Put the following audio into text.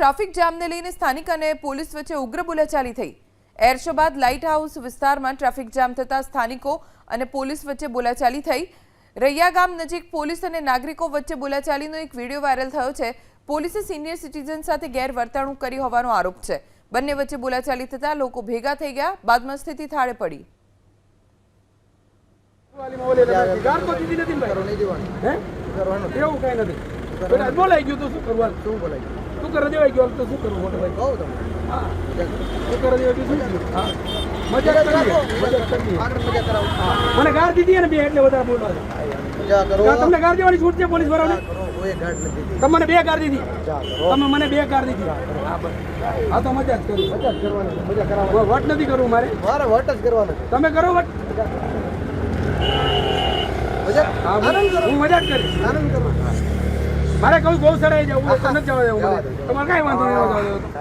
Traffic જામને લઈને સ્થાનિક અને પોલીસ વચ્ચે ઉગ્ર બોલાચાલી થઈ. એરશબાદ લાઇટ હાઉસ વિસ્તારમાં ટ્રાફિક જામ થતાં સ્થાનિકો અને પોલીસ વચ્ચે બોલાચાલી થઈ. રૈયા ગામ નજીક પોલીસ અને નાગરિકો વચ્ચે બોલાચાલીનો એક વીડિયો વાયરલ થયો છે. પોલીસે સિનિયર સિટીઝન સાથે ગેરવર્તણૂક કરી હોવાનો આરોપ છે. બંને વચ્ચે બોલાચાલી થતાં લોકો ભેગા થઈ ગયા બાદમાં સ્થિતિ થાળે પડી. એવું કઈ નથી. બેટા, બોલાઈ ગયું તો શું કરવું? શું બોલાય તું કરવા દેવાઈ ગયો તો શું કરવું મોટો ભાઈ? કહું તમને હા. તું કરવા દેવાઈ ગયું શું મજા કરાવો મને ગાળ દીધી બે એટલે વધારે બોલવા દે. મજા કરો ગાળ તમને ગાળ દેવાની છૂટ છે પોલીસ વાળાને કરો. તમને બે ગાળ દીધી તમે મને બે ગાર દીધી હા તો મજા જ કરું મજા જ કરવાની મજા કરાવો વટ નથી કરવું મારે મારે વટ જ કરવાનો તમે કરો વટ મજા હા કરો મજા જ કરીશ આનંદ કરો મારે કહું સડાઈ જવું તમને જવા દેવું. તમારે કઈ વાંધો નહીં.